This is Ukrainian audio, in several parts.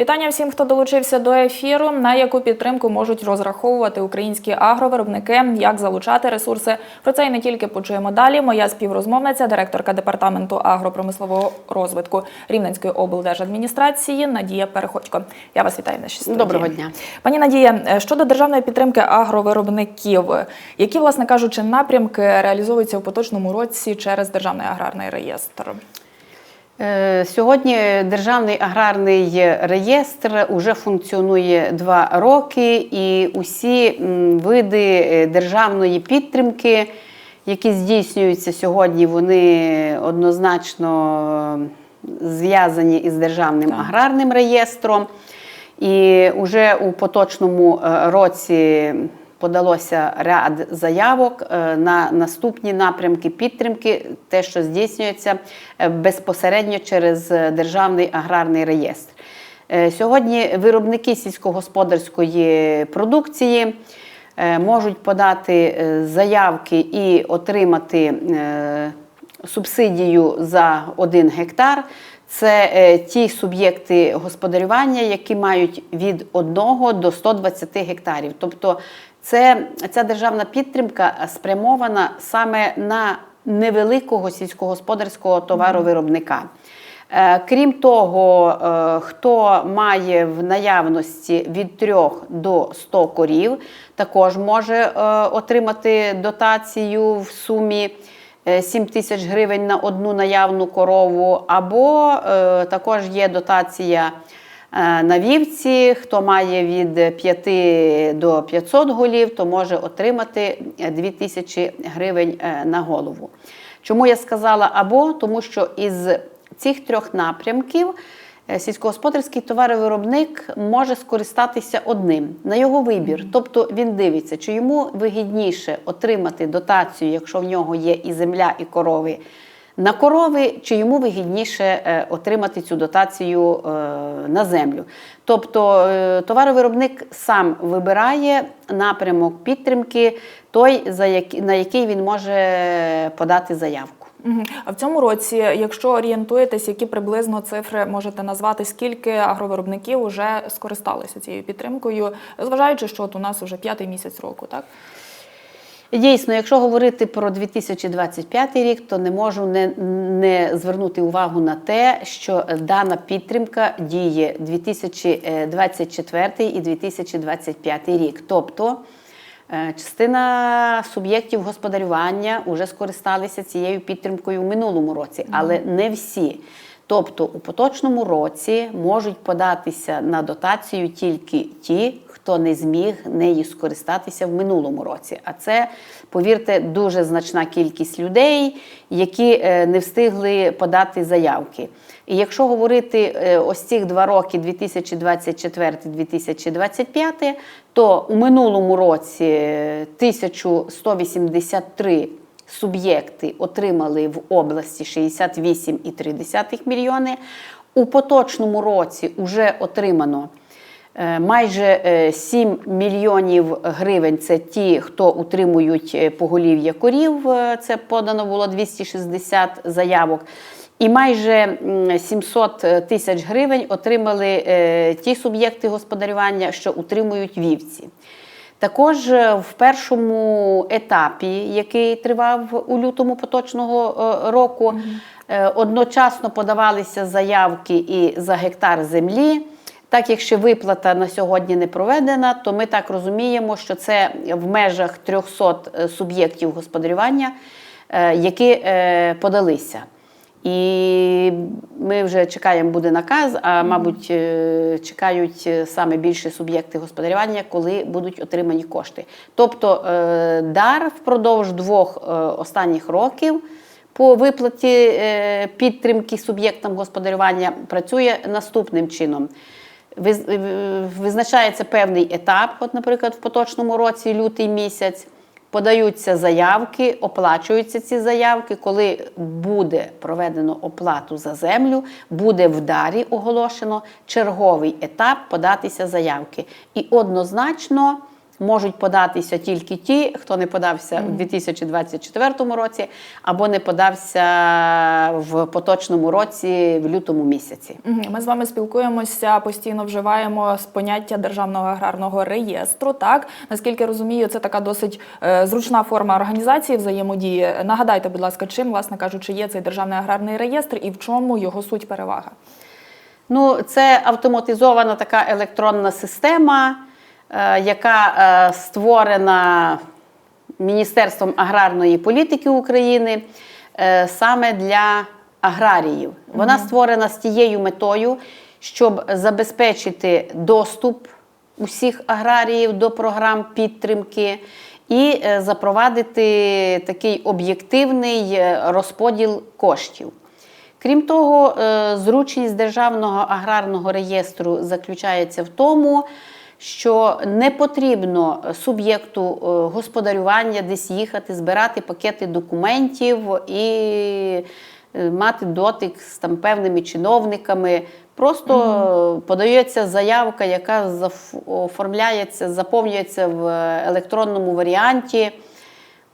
Вітання всім, хто долучився до ефіру. На яку підтримку можуть розраховувати українські агровиробники, як залучати ресурси. Про це і не тільки почуємо далі. Моя співрозмовниця, директорка департаменту агропромислового розвитку Рівненської облдержадміністрації Надія Переходько. Я вас вітаю нашій студії. Доброго дня. Пані Надія, щодо державної підтримки агровиробників, які, власне кажучи, напрямки реалізовуються у поточному році через державний аграрний реєстр? Е, Сьогодні Державний аграрний реєстр уже функціонує два роки, і усі види е, державної підтримки, які здійснюються сьогодні, вони однозначно зв'язані із Державним аграрним реєстром. І вже у поточному е, році подалося ряд заявок е, на наступні напрямки підтримки, те, що здійснюється е, безпосередньо через Державний аграрний реєстр. Е, Сьогодні виробники сільськогосподарської продукції можуть подати заявки і отримати субсидію за 1 гектар. Це ті суб'єкти господарювання, які мають від 1 до 120 гектарів. Тобто це, ця державна підтримка спрямована саме на невеликого сільськогосподарського товаровиробника. Е, Крім того, е, хто має в наявності від 3 до 100 корів, також може е, отримати дотацію в сумі. 7 тисяч гривень на одну наявну корову, або е, також є дотація е, на вівці. Хто має від 5 до 500 голів, то може отримати 2 тисячі гривень е, на голову. Чому я сказала або? Тому що із цих трьох напрямків е, сільськогосподарський товаровиробник може скористатися одним на його вибір. Тобто він дивиться, чи йому вигідніше отримати дотацію, якщо в нього є і земля, і корови. На корови, чи йому вигідніше е, отримати цю дотацію е, на землю. Тобто е, товаровиробник сам вибирає напрямок підтримки, той, на який він може подати заявку. А в цьому році, якщо орієнтуєтесь, які приблизно цифри можете назвати, скільки агровиробників вже скористалися цією підтримкою, зважаючи, що от у нас вже п'ятий місяць року, так? Дійсно, якщо говорити про 2025 рік, то не можу не, не звернути увагу на те, що дана підтримка діє 2024 і 2025 рік. Тобто е, частина суб'єктів господарювання вже скористалися цією підтримкою в минулому році, але не всі. Тобто у поточному році можуть податися на дотацію тільки ті, хто не зміг нею скористатися в минулому році. А це, повірте, дуже значна кількість людей, які е, не встигли подати заявки. І якщо говорити е, ось цих два роки, 2024-2025, то у минулому році е, 1183 суб'єкти отримали в області 68,3 мільйони. У поточному році вже отримано е, майже е, 7 мільйонів гривень. Це ті, хто утримують е, поголів'я корів. е, Це подано було 260 заявок. І майже м, 700 тисяч гривень отримали е, ті суб'єкти господарювання, що утримують вівці. Також е, в першому етапі, який тривав у лютому поточного е, року, е, одночасно подавалися заявки і за гектар землі. Так як ще виплата на сьогодні не проведена, то ми так розуміємо, що це в межах 300 суб'єктів господарювання, е, які е, подалися. І ми вже чекаємо, буде наказ, а мабуть, е, чекають е, саме більше суб'єкти господарювання, коли будуть отримані кошти. Тобто е, дар впродовж двох е, останніх років по виплаті е, підтримки суб'єктам господарювання працює наступним чином. Е, Визначається певний етап, от, наприклад, в поточному році, лютий місяць. Подаються заявки, оплачуються ці заявки. Коли буде проведено оплату за землю, буде в дарі оголошено черговий етап податися заявки. І однозначно можуть податися тільки ті, хто не подався у 2024 році, або не подався в поточному році, в лютому місяці. Ми з вами спілкуємося, постійно вживаємо з поняття державного аграрного реєстру. Так наскільки розумію, це така досить е, зручна форма організації взаємодії. Нагадайте, будь ласка, чим, власне кажучи, є цей державний аграрний реєстр і в чому його суть перевага? Ну, це автоматизована така електронна система, яка е, створена Міністерством аграрної політики України е, саме для аграріїв. Вона створена з тією метою, щоб забезпечити доступ усіх аграріїв до програм підтримки і е, запровадити такий об'єктивний е, розподіл коштів. Крім того, е, зручність державного аграрного реєстру заключається в тому, що не потрібно суб'єкту е, господарювання десь їхати, збирати пакети документів і е, мати дотик з там певними чиновниками. Просто подається заявка, яка оформляється, заповнюється в електронному варіанті.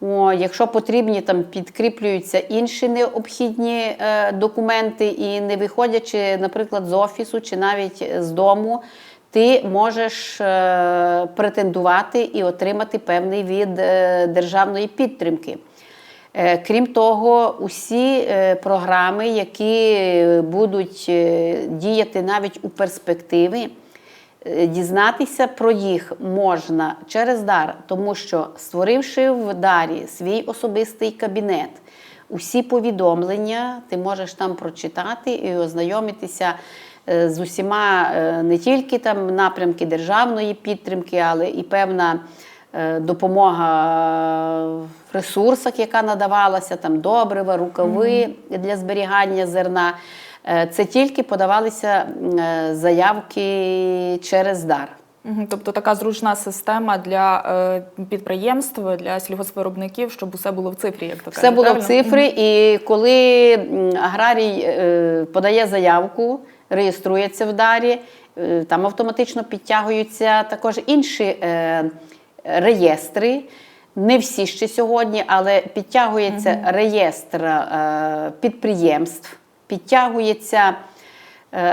О, якщо потрібні, там підкріплюються інші необхідні е, документи, і не виходячи, наприклад, з офісу чи навіть з дому, ти можеш е, претендувати і отримати певний від е, державної підтримки. Е, Крім того, усі програми, які будуть діяти навіть у перспективі, Дізнатися про їх можна через дар, тому що створивши в дарі свій особистий кабінет, усі повідомлення ти можеш там прочитати і ознайомитися з усіма е, не тільки там напрямки державної підтримки, але і певна е, допомога в ресурсах, яка надавалася, там добрива, рукави для зберігання зерна. Е, Це тільки подавалися е, заявки через дар. Тобто така зручна система для е, підприємств, для сільгоспвиробників, щоб усе було в цифрі, як то Все було в правильно? цифри, і коли аграрій е, подає заявку, реєструється в дарі, е, там автоматично підтягуються також інші е, реєстри. Не всі ще сьогодні, але підтягується реєстр е, підприємств, підтягується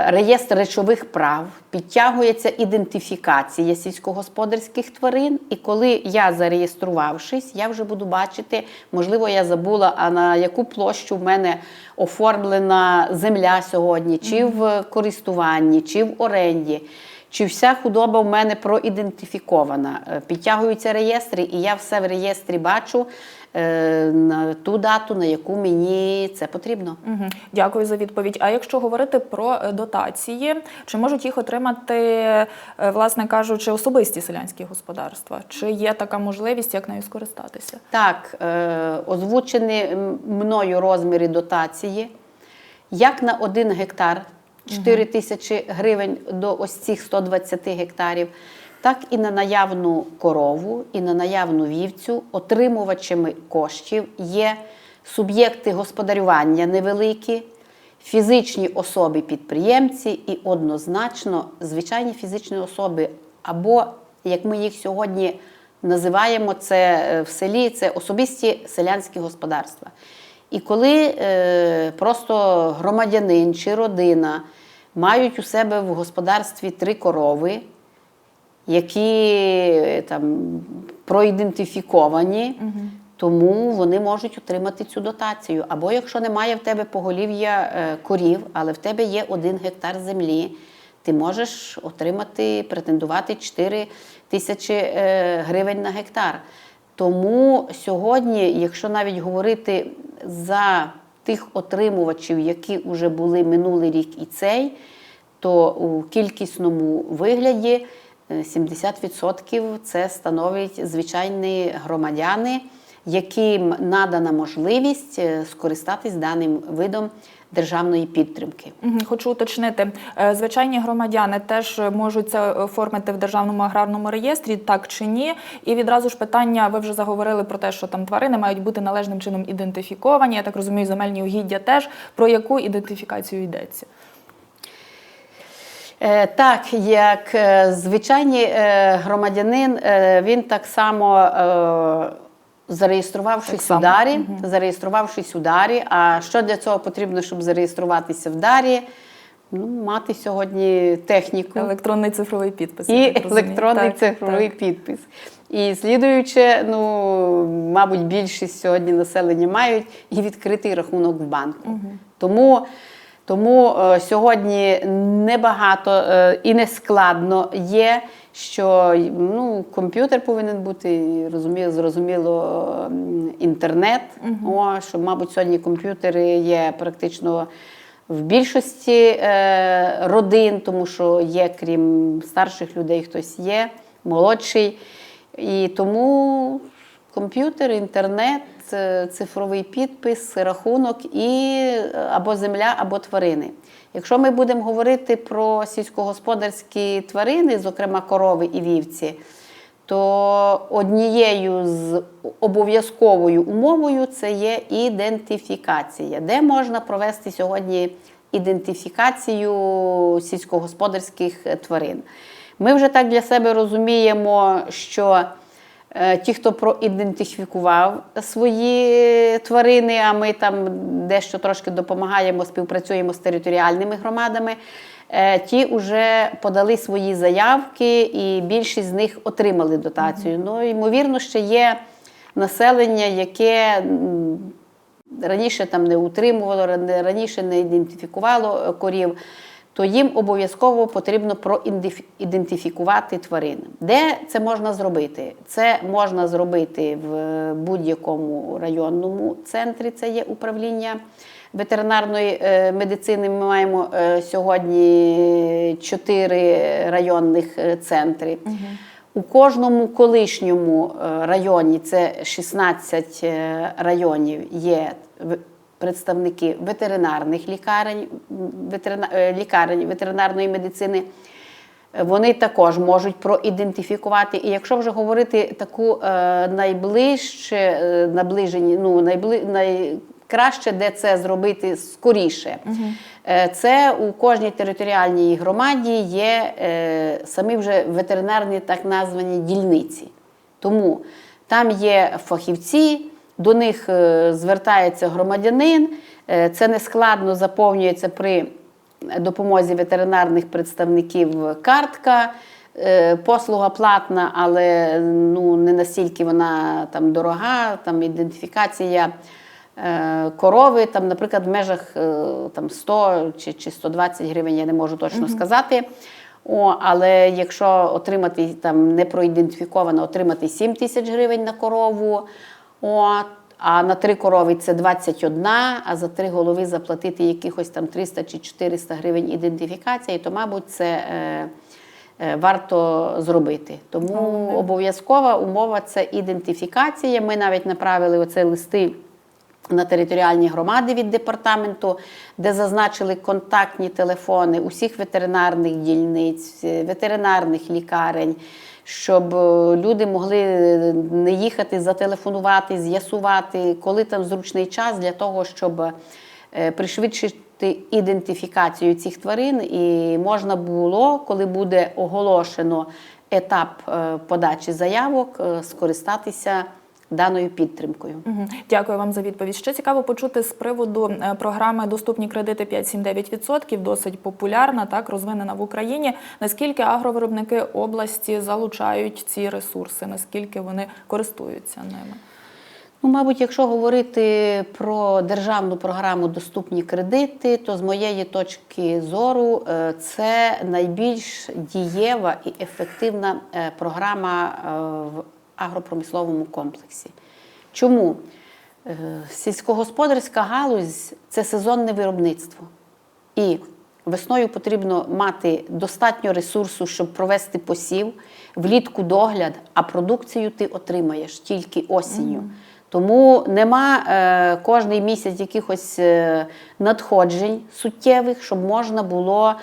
реєстр речових прав, підтягується ідентифікація сільськогосподарських тварин. І коли я зареєструвавшись, я вже буду бачити, можливо, я забула, а на яку площу в мене оформлена земля сьогодні, чи в користуванні, чи в оренді. Чи вся худоба в мене проідентифікована? Е, Підтягуються реєстри, і я все в реєстрі бачу е, на ту дату, на яку мені це потрібно. Мгм. Дякую за відповідь. А якщо говорити про е, дотації, чи можуть їх отримати, е, власне кажучи, особисті селянські господарства? Чи є така можливість, як нею скористатися? Так, е, озвучені мною розміри дотації. Як на один гектар 4 тисячі гривень до ось цих 120 гектарів, так і на наявну корову, і на наявну вівцю отримувачами коштів є суб'єкти господарювання невеликі, фізичні особи-підприємці і однозначно звичайні фізичні особи, або, як ми їх сьогодні називаємо це е, в селі, це особисті селянські господарства. І коли е, просто громадянин чи родина мають у себе в господарстві три корови, які е, там проідентифіковані, тому вони можуть отримати цю дотацію. Або якщо немає в тебе поголів'я е, корів, але в тебе є один гектар землі, ти можеш отримати, претендувати 4 тисячі е, гривень на гектар. Тому сьогодні, якщо навіть говорити за тих отримувачів, які вже були минулий рік і цей, то у кількісному вигляді 70% це становить звичайні громадяни, яким надана можливість е, скористатись даним видом державної підтримки. Хочу уточнити, е, звичайні громадяни теж можуть це оформити в державному аграрному реєстрі, так чи ні? І відразу ж питання: ви вже заговорили про те, що там тварини мають бути належним чином ідентифіковані. Я так розумію, земельні угіддя теж про яку ідентифікацію йдеться? Е, Так, як е, звичайний е, громадянин, він так само зареєструвавшись Так у дарі, зареєструвавшись у дарі. А що для цього потрібно, щоб зареєструватися в дарі? Ну, мати сьогодні техніку Електронний цифровий підпис. і електронний Так, цифровий так. підпис. І слідуюче, ну, мабуть, більшість сьогодні населення мають і відкритий рахунок в банку. Тому, тому е, сьогодні небагато е, і не складно є, що ну, комп'ютер повинен бути, розуміло, зрозуміло, інтернет. О, що, мабуть, сьогодні комп'ютери є практично в більшості е, родин, тому що є, крім старших людей, хтось є, молодший. І тому комп'ютер, інтернет, е, цифровий підпис, рахунок і е, або земля, або тварини. Якщо ми будемо говорити про сільськогосподарські тварини, зокрема корови і вівці, то однією з обов'язковою умовою це є ідентифікація, де можна провести сьогодні ідентифікацію сільськогосподарських тварин. Ми вже так для себе розуміємо, що ті, хто проідентифікував свої тварини, а ми там дещо трошки допомагаємо, співпрацюємо з територіальними громадами. е, Ті вже подали свої заявки, і більшість з них отримали дотацію. Ну, ймовірно, ще є населення, яке раніше там не утримувало, раніше не ідентифікувало е, корів, то їм обов'язково потрібно проідентифікувати тварин. Де це можна зробити? Це можна зробити в будь-якому районному центрі, це є управління ветеринарної е, медицини. Ми маємо е, сьогодні чотири районних е, центри. У кожному колишньому районі, це 16 е, районів, є представники ветеринарних лікарень, ветерина- е, лікарень ветеринарної медицини. Вони також можуть проідентифікувати. І якщо вже говорити таку е, найближче, е, наближені, ну найбли, найкраще, де це зробити скоріше, е, це у кожній територіальній громаді є е, самі вже ветеринарні так названі дільниці. Тому там є фахівці, до них е, звертається громадянин. Е, Це нескладно заповнюється при допомозі ветеринарних представників картка. Е, Послуга платна, але ну, не настільки вона там дорога, там ідентифікація корови, там, наприклад, в межах там, 100 чи, чи 120 гривень, я не можу точно сказати. О, але якщо отримати там не проідентифіковано, отримати 7 тисяч гривень на корову, от, а на три корови це 21, а за три голови заплатити якихось там 300 чи 400 гривень ідентифікації, то, мабуть, це е, е, варто зробити. Тому обов'язкова умова це ідентифікація. Ми навіть направили оце листи на територіальні громади від департаменту, де зазначили контактні телефони усіх ветеринарних дільниць, е, ветеринарних лікарень, щоб е, люди могли е, не їхати, зателефонувати, з'ясувати, коли там зручний час для того, щоб е, пришвидшити ідентифікацію цих тварин, і можна було, коли буде оголошено етап подачі заявок, скористатися даною підтримкою. Дякую вам за відповідь. Ще цікаво почути з приводу е, програми Доступні кредити 5-7-9%, досить популярна, так розвинена в Україні. Наскільки агровиробники області залучають ці ресурси? Наскільки вони користуються ними? Ну, мабуть, якщо говорити про державну програму Доступні кредити, то з моєї точки зору е, це найбільш дієва і ефективна е, програма в агропромисловому комплексі. Чому? Е, Сільськогосподарська галузь це сезонне виробництво. І весною потрібно мати достатньо ресурсу, щоб провести посів, влітку догляд, а продукцію ти отримаєш тільки осінню. Тому нема е, кожний місяць якихось е, надходжень суттєвих, щоб можна було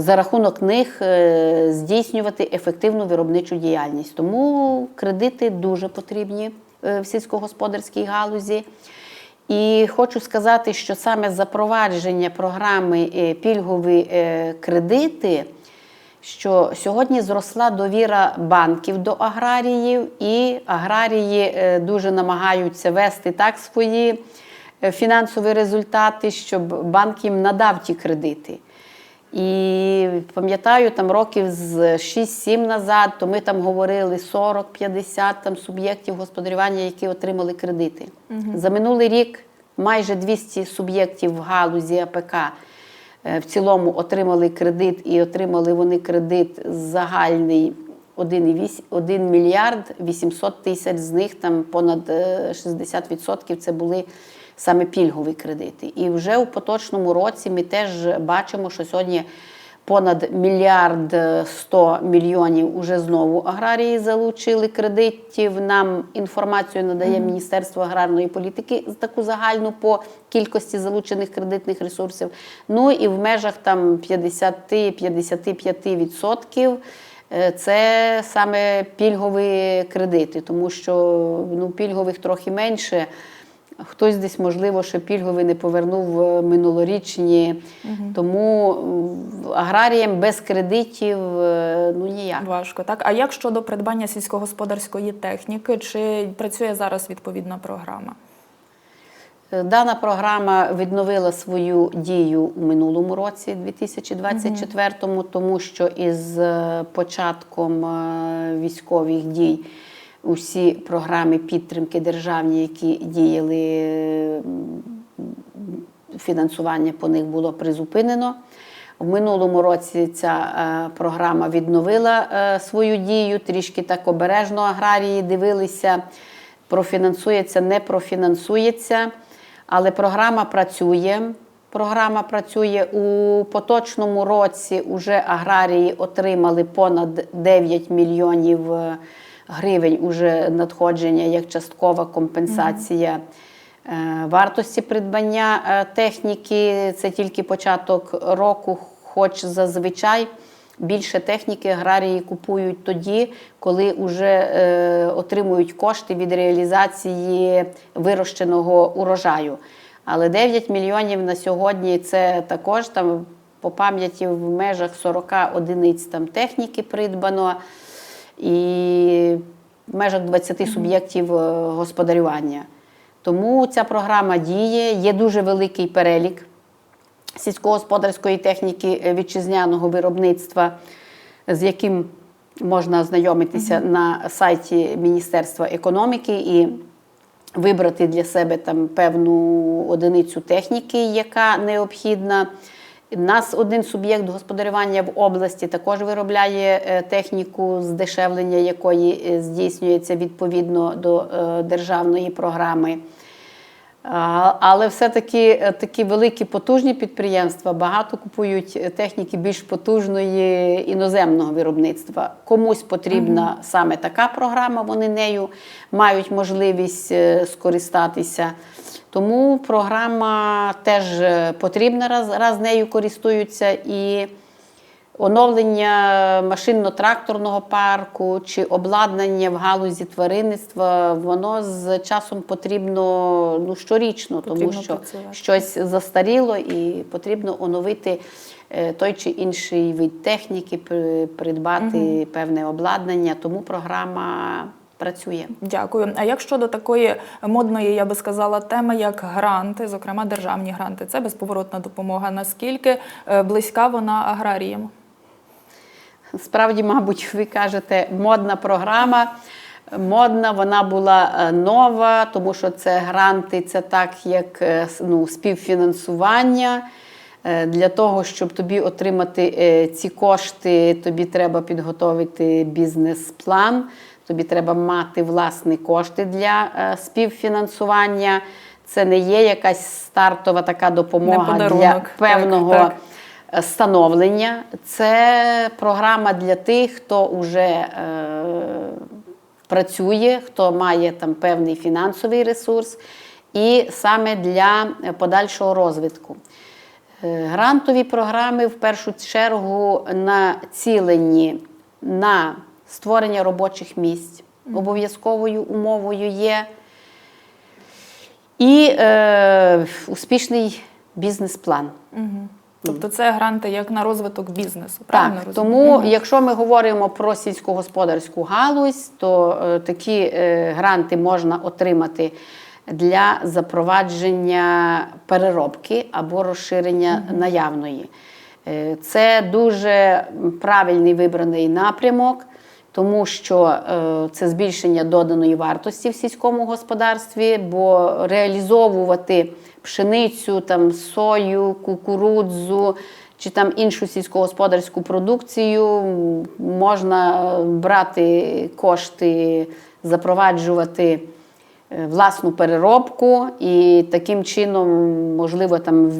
за рахунок них е, здійснювати ефективну виробничу діяльність. Тому кредити дуже потрібні е, в сільськогосподарській галузі. І хочу сказати, що саме запровадження програми е, пільгові е, кредити, що сьогодні зросла довіра банків до аграріїв, і аграрії е, дуже намагаються вести так свої е, фінансові результати, щоб банк їм надав ті кредити. І пам'ятаю, там років з 6-7 назад, то ми там говорили 40-50 там суб'єктів господарювання, які отримали кредити. За минулий рік майже 200 суб'єктів в галузі АПК е, в цілому отримали кредит, і отримали вони кредит загальний 1,8 1 мільярд 800 тисяч, з них там понад е, 60% це були саме пільгові кредити. І вже у поточному році ми теж бачимо, що сьогодні понад мільярд 100 мільйонів уже знову аграрії залучили кредитів. Нам інформацію надає Міністерство аграрної політики таку загальну по кількості залучених кредитних ресурсів. Ну і в межах там 50-55% Е, Це саме пільгові кредити, тому що ну, пільгових трохи менше. Хтось десь, можливо, що пільговий не повернув минулорічні. Тому аграріям без кредитів е, ну ніяк. Важко, так? А як щодо придбання сільськогосподарської техніки? Чи працює зараз відповідна програма? Е, Дана програма відновила свою дію у минулому році, 2024-му, тому що із е, початком військових дій усі програми підтримки державні, які діяли, фінансування по них було призупинено. В минулому році ця е, програма відновила е, свою дію, трішки так обережно аграрії дивилися, профінансується, не профінансується. Але програма працює. Програма працює у поточному році. Уже аграрії отримали понад 9 мільйонів е, гривень уже надходження як часткова компенсація е, вартості придбання е, техніки. Це тільки початок року, хоч зазвичай. Більше техніки аграрії купують тоді, коли вже е, отримують кошти від реалізації вирощеного урожаю. Але 9 мільйонів на сьогодні це також там по пам'яті в межах 40 одиниць там техніки придбано і в межах 20 суб'єктів е, господарювання. Тому ця програма діє, є дуже великий перелік сільськогосподарської техніки е, вітчизняного виробництва, з яким можна ознайомитися на сайті Міністерства економіки і вибрати для себе там певну одиницю техніки, яка необхідна. У нас один суб'єкт господарювання в області також виробляє е, техніку, здешевлення якої е, здійснюється відповідно до е, державної програми. Але все-таки такі великі потужні підприємства багато купують техніки більш потужної іноземного виробництва. Комусь потрібна саме така програма, вони нею мають можливість скористатися. Тому програма теж е, потрібна, раз, раз нею користуються і. Оновлення машинно-тракторного парку чи обладнання в галузі тваринництва, воно з часом потрібно ну, щорічно, Потрібно тому що працювати. щось застаріло і потрібно оновити е, той чи інший вид техніки, при- придбати певне обладнання. Тому програма працює. Дякую. А як щодо такої модної, я би сказала, теми, як гранти, зокрема державні гранти, це безповоротна допомога. Наскільки е, близька вона аграріям? Справді, мабуть, ви кажете, модна програма. Модна, вона була е, нова, тому що це гранти, це так, як е, ну, співфінансування. Для того, щоб тобі отримати ці кошти, тобі треба підготовити бізнес-план, тобі треба мати власні кошти для е, співфінансування. Це не є якась стартова така допомога для певного Так, так. становлення. Це програма для тих, хто вже е, працює, хто має там певний фінансовий ресурс, і саме для подальшого розвитку. Е, Грантові програми в першу чергу націлені на створення робочих місць. Обов'язковою умовою є і е, успішний бізнес-план. Тобто це гранти як на розвиток бізнесу. Правильно Так, розумію? тому якщо ми говоримо про сільськогосподарську галузь, то е, такі е, гранти можна отримати для запровадження переробки або розширення наявної. Е, Це дуже правильний вибраний напрямок, тому що е, це збільшення доданої вартості в сільському господарстві, бо реалізовувати пшеницю, там, сою, кукурудзу чи там іншу сільськогосподарську продукцію можна е, брати кошти, запроваджувати е, власну переробку і таким чином можливо там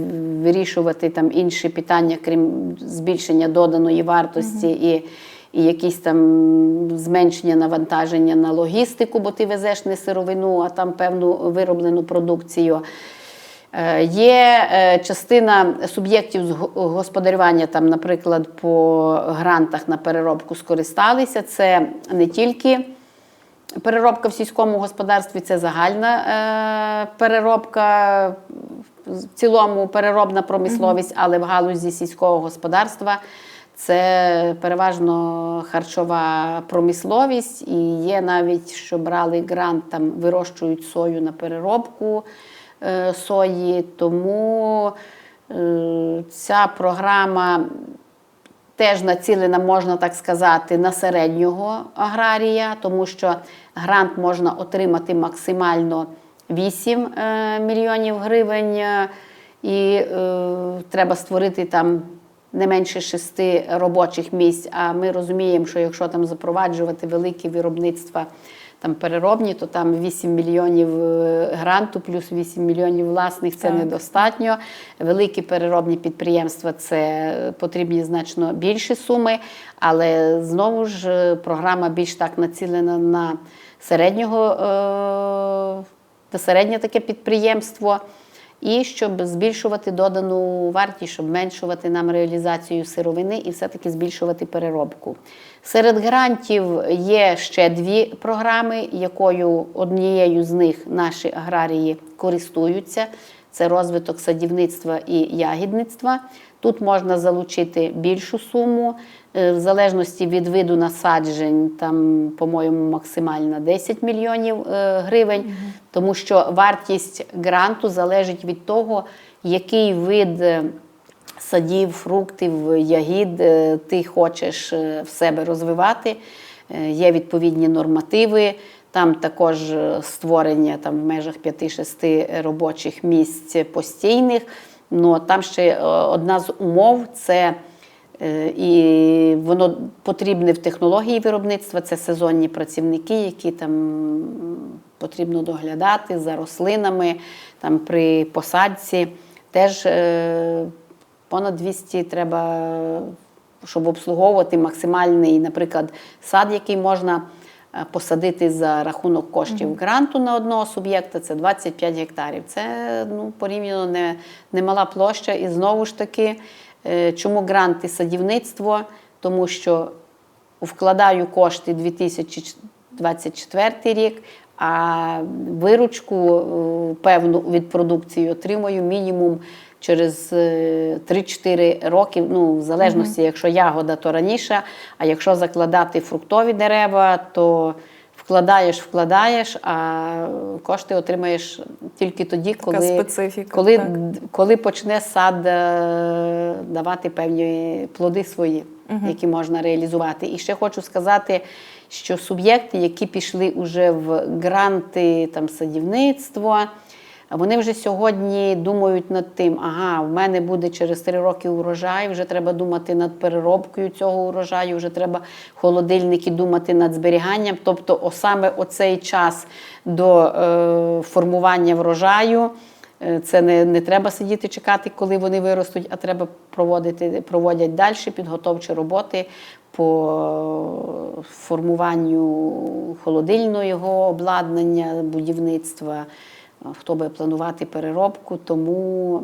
вирішувати там інші питання, крім збільшення доданої вартості і, і якісь там зменшення навантаження на логістику, бо ти везеш не сировину, а там певну вироблену продукцію. Е, Є е, частина суб'єктів господарювання, там, наприклад, по грантах на переробку скористалися. Це не тільки переробка в сільському господарстві, це загальна е, переробка, в цілому переробна промисловість, але в галузі сільського господарства. Це переважно харчова промисловість, і є навіть, що брали грант, там вирощують сою на переробку е, сої. Тому е, ця програма теж націлена, можна так сказати, на середнього аграрія, тому що грант можна отримати максимально 8 е, мільйонів гривень, е, і е, треба створити там. Не менше шести робочих місць. А ми розуміємо, що якщо там запроваджувати великі виробництва там переробні, то там 8 мільйонів е, гранту плюс 8 мільйонів власних це Так. недостатньо. Великі переробні підприємства це потрібні значно більші суми, але знову ж е, програма більш так націлена на середнього е, на середнє таке підприємство. І щоб збільшувати додану вартість, щоб зменшувати нам реалізацію сировини і все-таки збільшувати переробку. Серед грантів є ще дві програми, якою однією з них наші аграрії користуються. Це розвиток садівництва і ягідництва. Тут можна залучити більшу суму, е, в залежності від виду насаджень, там, по-моєму, максимально 10 мільйонів е, гривень, тому що вартість гранту залежить від того, який вид е, садів, фруктів, ягід ти хочеш в себе розвивати. Є відповідні нормативи. Там також е, створення там, в межах 5-6 робочих місць постійних. Ну, там ще е, одна з умов це е, і воно потрібне в технології виробництва. Це сезонні працівники, які там потрібно доглядати за рослинами там, при посадці. Теж понад 200 треба, щоб обслуговувати максимальний, наприклад, сад, який можна посадити за рахунок коштів гранту на одного суб'єкта, це 25 гектарів. Це ну, порівняно не, немала площа. І знову ж таки, е, чому гранти садівництво? Тому що вкладаю кошти 2024 рік, а виручку е, певну від продукції отримую мінімум через е, 3-4 роки, ну, в залежності, якщо ягода, то раніше, а якщо закладати фруктові дерева, то вкладаєш, вкладаєш, а кошти отримаєш тільки тоді, Така коли, специфіка, коли, так. коли почне сад е, давати певні плоди свої, які можна реалізувати. І ще хочу сказати, що суб'єкти, які пішли уже в гранти там, садівництво, вони вже сьогодні думають над тим, ага, в мене буде через три роки урожай, вже треба думати над переробкою цього урожаю, вже треба холодильники думати над зберіганням. Тобто, о, саме оцей час до е, формування врожаю. Е, Це не, не треба сидіти чекати, коли вони виростуть, а треба проводити, проводять далі підготовчі роботи по формуванню холодильного обладнання, будівництва, хто буде планувати переробку. Тому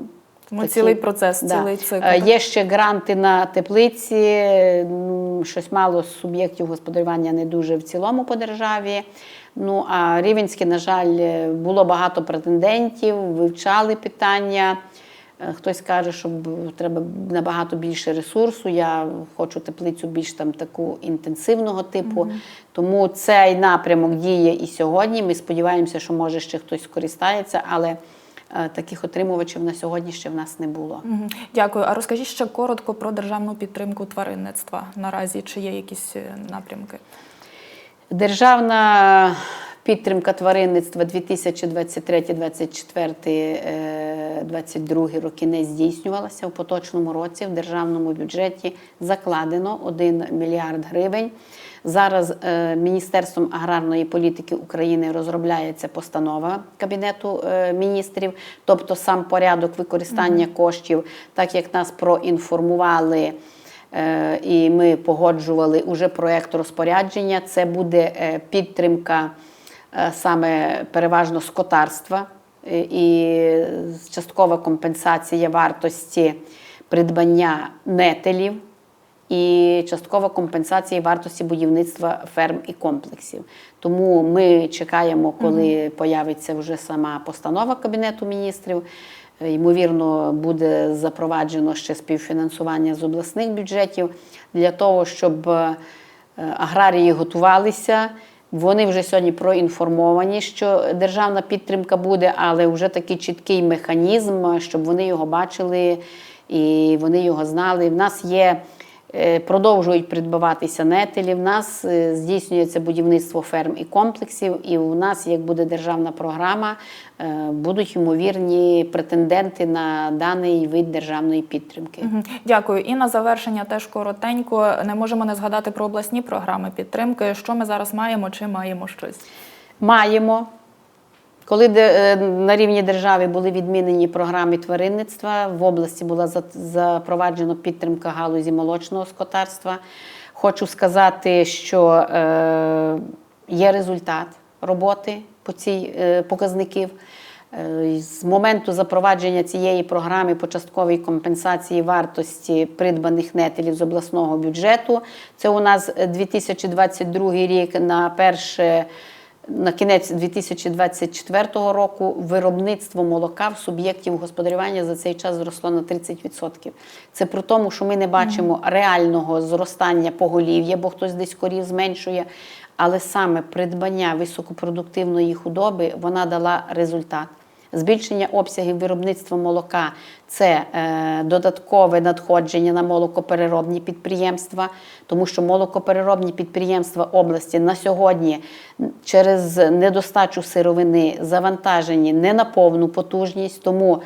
Тому цілий процес, цілий цикл, Е. Є ще гранти на теплиці. м, Щось мало суб'єктів господарювання не дуже в цілому по державі Ну а Рівенське, на жаль, е, було багато претендентів, вивчали питання. Е, Хтось каже, що треба набагато більше ресурсу. Я хочу теплицю більш там таку інтенсивного типу. Тому цей напрямок діє і сьогодні. Ми сподіваємося, що може ще хтось скористається, але е, таких отримувачів на сьогодні ще в нас не було. Мгм. Дякую. А розкажіть ще коротко про державну підтримку тваринництва наразі. Чи є якісь е, напрямки? Державна підтримка тваринництва 2023-2024-2022 роки не здійснювалася. У поточному році в державному бюджеті закладено 1 мільярд гривень. Зараз е, Міністерством аграрної політики України розробляється постанова Кабінету е, міністрів, тобто сам порядок використання коштів, так як нас проінформували. Е, і ми погоджували уже проєкт розпорядження. Це буде підтримка саме переважно скотарства і часткова компенсація вартості придбання нетелів і часткова компенсація вартості будівництва ферм і комплексів. Тому ми чекаємо, коли появиться вже сама постанова Кабінету міністрів. Е, Ймовірно, буде запроваджено ще співфінансування з обласних бюджетів для того, щоб е, аграрії готувалися. Вони вже сьогодні проінформовані, що державна підтримка буде, але вже такий чіткий механізм, щоб вони його бачили і вони його знали. В нас є. Е, Продовжують придбаватися нетелі. В нас е, здійснюється будівництво ферм і комплексів. І у нас, як буде державна програма, е, будуть ймовірні претенденти на даний вид державної підтримки. Дякую. І на завершення теж коротенько. Не можемо не згадати про обласні програми підтримки. Що ми зараз маємо, чи маємо щось? Маємо. Коли е, на рівні держави були відмінені програми тваринництва, в області була запроваджена підтримка галузі молочного скотарства. Хочу сказати, що е, є результат роботи по цій е, показників. З моменту запровадження цієї програми по частковій компенсації вартості придбаних нетелів з обласного бюджету. Це у нас е, 2022 рік на перше. На кінець 2024 року виробництво молока в суб'єктів господарювання за цей час зросло на 30%. Це при тому, що ми не бачимо реального зростання поголів'я, бо хтось десь корів зменшує. Але саме придбання високопродуктивної худоби вона дала результат. Збільшення обсягів виробництва молока це е, додаткове надходження на молокопереробні підприємства, тому що молокопереробні підприємства області на сьогодні через недостачу сировини завантажені не на повну потужність. Тому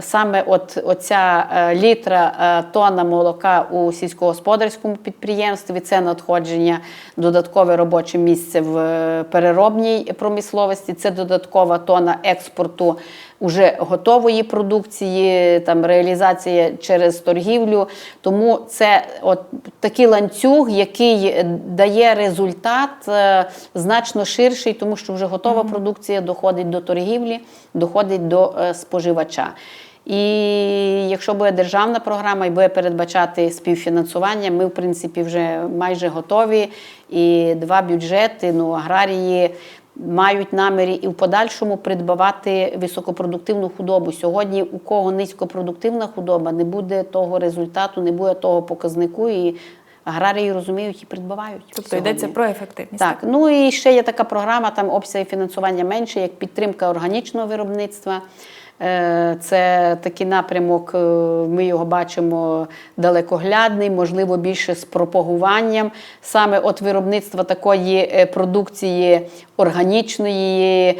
саме от оця е, літра е, тонна молока у сільськогосподарському підприємстві. Це надходження, додаткове робоче місце в е, переробній промисловості, це додаткова тона експорту уже готової продукції, там реалізація через торгівлю. Тому це от такий ланцюг, який дає результат е, значно ширший, тому що вже готова продукція доходить до торгівлі, доходить до е, споживача. І якщо буде державна програма і буде передбачати співфінансування, ми в принципі вже майже готові. І два бюджети, ну аграрії мають намірі і в подальшому придбавати високопродуктивну худобу. Сьогодні у кого низькопродуктивна худоба, не буде того результату, не буде того показнику, і аграрії розуміють і придбавають. Тобто сьогодні. йдеться про ефективність. Так, ну і ще є така програма, там обсяги фінансування менше, як підтримка органічного виробництва. Е, Це такий напрямок, е, ми його бачимо далекоглядний, можливо, більше з пропагуванням. Саме от виробництва такої е, продукції органічної,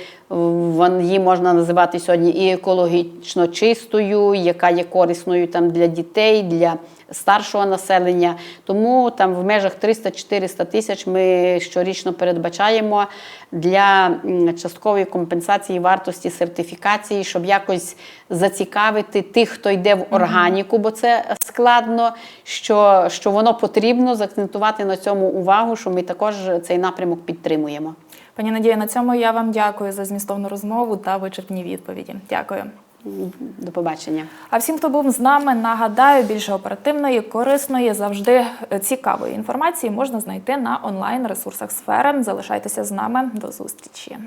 її можна називати сьогодні і екологічно чистою, яка є корисною там для дітей, для старшого населення. Тому там в межах 300-400 тисяч ми щорічно передбачаємо для часткової компенсації вартості сертифікації, щоб якось зацікавити тих, хто йде в органіку, бо це складно, що, що воно потрібно закцентувати на цьому увагу, що ми також цей напрямок підтримуємо. Пані Надія, на цьому я вам дякую за змістовну розмову та вичерпні відповіді. Дякую. До побачення. А всім, хто був з нами, нагадаю, більше оперативної, корисної, завжди е, цікавої інформації можна знайти на онлайн ресурсах сфери. Залишайтеся з нами. До зустрічі.